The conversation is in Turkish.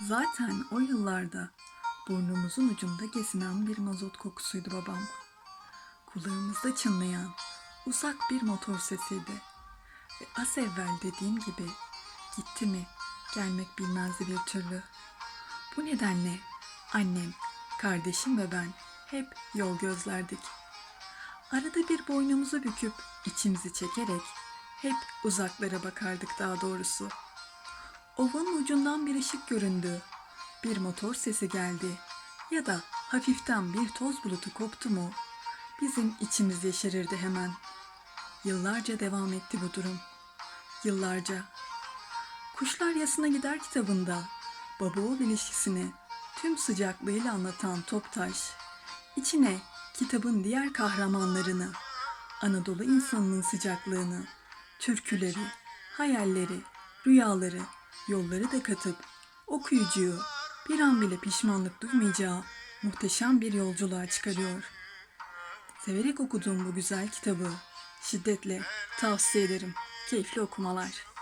Zaten o yıllarda burnumuzun ucunda gezinen bir mazot kokusuydu babam. Kulağımızda çınlayan uzak bir motor sesiydi. Ve az evvel dediğim gibi gitti mi gelmek bilmezdi bir türlü. Bu nedenle annem, kardeşim ve ben hep yol gözlerdik. Arada bir boynumuzu büküp içimizi çekerek hep uzaklara bakardık daha doğrusu. Ovanın ucundan bir ışık göründü. Bir motor sesi geldi ya da hafiften bir toz bulutu koptu mu bizim içimiz yeşerirdi hemen. Yıllarca devam etti bu durum. Yıllarca. Kuşlar Yasına Gider kitabında baba oğul ilişkisini tüm sıcaklığıyla anlatan Toptaş, içine kitabın diğer kahramanlarını, Anadolu insanının sıcaklığını, türküleri, hayalleri, rüyaları, yolları da katıp okuyucuyu bir an bile pişmanlık duymayacağı muhteşem bir yolculuğa çıkarıyor. Severek okuduğum bu güzel kitabı şiddetle tavsiye ederim. Keyifli okumalar.